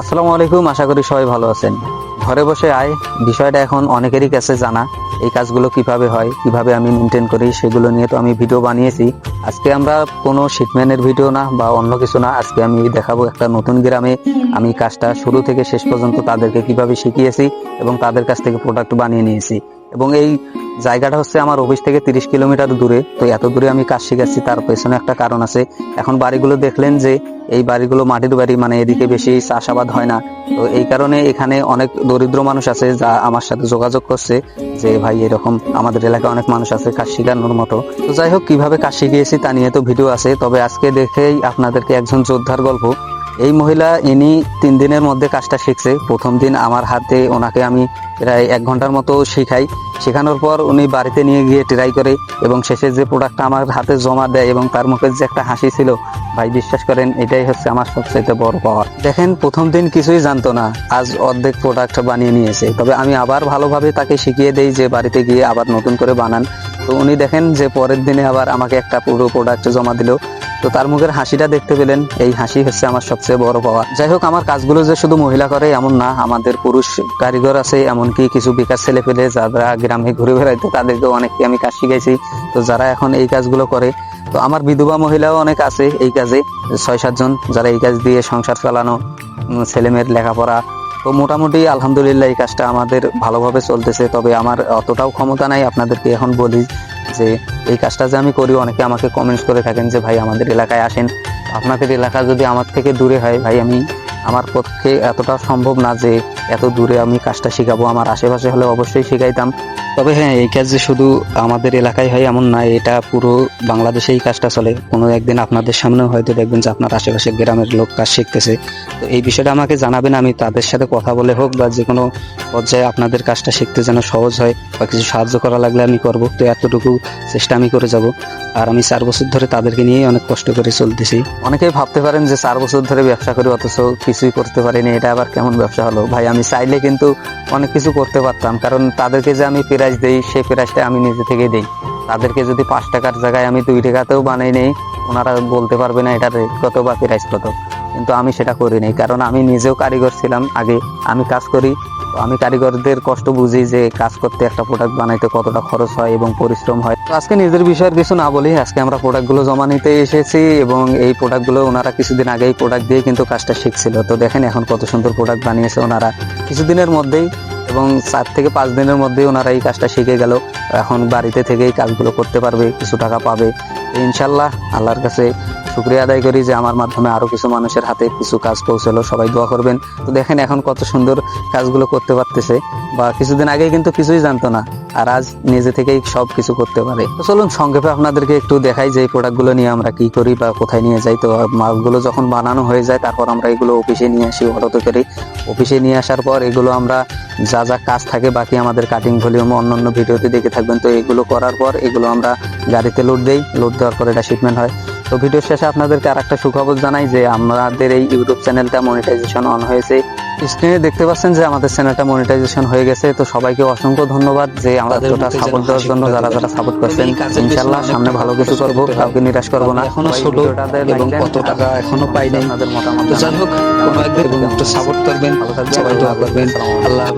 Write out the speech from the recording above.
আসসালামু আলাইকুম, আশা করি সবাই ভালো আছেন। ঘরে বসে আয়, বিষয়টা এখন অনেকেরই কাছে জানা, এই কাজগুলো কীভাবে হয়, কীভাবে আমি মেনটেন করি, সেগুলো নিয়ে তো আমি ভিডিও বানিয়েছি। আজকে আমরা কোনো শিটম্যানের ভিডিও না বা অন্য কিছু না, আজকে আমি দেখাবো একটা নতুন গ্রামে আমি কাজটা শুরু থেকে শেষ পর্যন্ত তাদেরকে কীভাবে শিখিয়েছি এবং তাদের কাছ থেকে প্রোডাক্ট বানিয়ে নিয়েছি। এবং এই জায়গাটা হচ্ছে আমার অফিস থেকে তিরিশ কিলোমিটার দূরে। তো এত দূরে আমি কাজ শিখাচ্ছি, তার পেছনে একটা কারণ আছে। এখন বাড়িগুলো দেখলেন যে এই বাড়িগুলো মাটির বাড়ি মানে এদিকে বেশি চাষাবাদ হয় না। তো এই কারণে এখানে অনেক দরিদ্র মানুষ আছে যা আমার সাথে যোগাযোগ করছে যে, ভাই, এরকম আমাদের এলাকায় অনেক মানুষ আছে কাজ শিখানোর মতো। তো যাই হোক, কীভাবে কাজ শিখিয়েছি তা নিয়ে তো ভিডিও আছে। তবে আজকে দেখেই আপনাদেরকে একজন যোদ্ধার গল্প। এই মহিলা ইনি তিন দিনের মধ্যে কাজটা শিখছে। প্রথম দিন আমার হাতে ওনাকে আমি প্রায় এক ঘণ্টার মতো শিখাই। শেখানোর পর উনি বাড়িতে নিয়ে গিয়ে ট্রাই করে এবং শেষে যে প্রোডাক্টটা আমার হাতে জমা দেয় এবং তার মুখে যে একটা হাসি ছিল, ভাই বিশ্বাস করেন, এটাই হচ্ছে আমার সবচেয়ে বড় পাওয়া দেখেন, প্রথম দিন কিছুই জানতো না, আজ অর্ধেক প্রোডাক্ট বানিয়ে নিয়েছে। তবে আমি আবার ভালোভাবে তাকে শিখিয়ে দেই যে বাড়িতে গিয়ে আবার নতুন করে বানান। তো উনি দেখেন যে পরের দিনে আবার আমাকে একটা পুরো প্রোডাক্ট জমা দিল। তো তার মুখের হাসিটা দেখতে পেলেন। এই হাসি হচ্ছে আমার সবচেয়ে বড় পাওয়া। যাই হোক, আমার কাজগুলো যে শুধু মহিলা করে এমন না, আমাদের পুরুষ কারিগর আছে, এমনকি কিছু বিকাশ ছেলে পেলে যারা গ্রামে ঘুরে বেড়াইতো তাদেরকে অনেককে আমি কাজ শিখাইছি। তো যারা এখন এই কাজগুলো করে, তো আমার বিধবা মহিলাও অনেক আছে এই কাজে। ছয় সাতজন যারা এই কাজ দিয়ে সংসার চালানো ছেলেমেয়ের লেখাপড়া। তো মোটামুটি আলহামদুলিল্লাহ এই কাজটা আমাদের ভালোভাবে চলতেছে, তবে আমার অতটাও ক্ষমতা নাই, আপনাদেরকে এখন বলি। যে এই কাজটা যে আমি করি, অনেকে আমাকে কমেন্টস করে থাকেন যে, ভাই, আমাদের এলাকায় আসেন। আপনাদের এলাকা যদি আমার থেকে দূরে হয়, ভাই, আমি আমার পক্ষে এতটা সম্ভব না যে এত দূরে আমি কাজটা শিখাবো। আমার আশেপাশে হলে অবশ্যই শিখাইতাম। তবে হ্যাঁ এই কাজ যে শুধু আমাদের এলাকায় হয় এমন না, এটা পুরো বাংলাদেশে এই কাজটা চলে। কোনো একদিন আপনাদের সামনেও হয়তো দেখবেন যে আপনার আশেপাশে গ্রামের লোক কাজ শিখতেছে। তো এই বিষয়টা আমাকে জানাবেন, আমি তাদের সাথে কথা বলে হোক বা যে কোনো পর্যায়ে আপনাদের কাজটা শিখতে যেন সহজ হয় বা কিছু সাহায্য করা লাগলে আমি করব। তো এতটুকু চেষ্টা আমি করে যাব। আর আমি চার বছর ধরে তাদেরকে নিয়েই অনেক কষ্ট করে চলতেছি। অনেকেই ভাবতে পারেন যে চার বছর ধরে ব্যবসা করি, অথচ কিছুই করতে পারিনি, এটা আবার কেমন ব্যবসা হলো? ভাই, আমি চাইলে কিন্তু অনেক কিছু করতে পারতাম, কারণ তাদেরকে যে আমি প্রাইজ দিই সেই প্রাইজটা আমি নিজে থেকে দিই। তাদেরকে যদি পাঁচ টাকার জায়গায় আমি দুই টাকাতেও বানাই নেই, ওনারা বলতে পারবে না এটা রেট কত বা প্রাইস কত। কিন্তু আমি সেটা করিনি, কারণ আমি নিজেও কারিগর ছিলাম আগে। আমি কাজ করি আমি কারিগরদের কষ্ট বুঝি যে কাজ করতে একটা প্রোডাক্ট বানাইতে কতটা খরচ হয় এবং পরিশ্রম হয়। তো আজকে নিজের বিষয়ের কিছু না বলি, আজকে আমরা প্রোডাক্টগুলো জমা নিতে এসেছি এবং এই প্রোডাক্টগুলো ওনারা কিছুদিন আগেই প্রোডাক্ট দিয়ে কিন্তু কাজটা শিখছিল। তো দেখেন এখন কত সুন্দর প্রোডাক্ট বানিয়েছে ওনারা। কিছুদিনের মধ্যেই এবং চার থেকে পাঁচ দিনের মধ্যেই ওনারা এই কাজটা শিখে গেল। এখন বাড়িতে থেকেই কাজগুলো করতে পারবে, কিছু টাকা পাবে। ইনশাল্লাহ আল্লাহর কাছে শুক্রিয়া আদায় করি যে আমার মাধ্যমে আরও কিছু মানুষের হাতে কিছু কাজ পৌঁছলো। সবাই দোয়া করবেন। তো দেখেন এখন কত সুন্দর কাজগুলো করতে পারতেছে বা কিছুদিন আগে কিন্তু কিছুই জানতো না, আর আজ নিজে থেকেই সব কিছু করতে পারে। তো চলুন সংক্ষেপে আপনাদেরকে একটু দেখাই যে প্রোডাক্টগুলো নিয়ে আমরা কি করি বা কোথায় নিয়ে যাই। তো মালগুলো যখন বানানো হয়ে যায়, তারপর আমরা এগুলো অফিসে নিয়ে আসি, অটোতে করে। অফিসে নিয়ে আসার পর এগুলো আমরা যা যা কাজ থাকে বাকি আমাদের কাটিং ভলিউম অন্যান্য ভিডিওতে দেখে থাকবেন। তো এগুলো করার পর এগুলো আমরা গাড়িতে লোড দেই। লোড দেওয়ার পর এটা শিপমেন্ট হয়। তো ভিডিও শেষে আপনাদেরকে আর একটা সুখবর জানাই যে আমাদের এই ইউটিউব চ্যানেলটা মনিটাইজেশন অন হয়েছে। স্ক্রিনে দেখতে পাচ্ছেন যে আমাদের চ্যানেলটা মনিটাইজেশন হয়ে গেছে। তো সবাইকে অসংখ্য ধন্যবাদ যে আমাদের সাপোর্ট দেওয়ার জন্য যারা যারা সাপোর্ট করছেন ইনশাল্লাহ সামনে ভালো কিছু করব কাউকে নিরাশ করব না। এখনও ছোট এবং কত টাকা এখনও পাই নাই আপনাদের মতামত হোক কোনো একদিন একটু সাপোর্ট করবেন। সবাই দোয়া করবেন। আল্লাহ।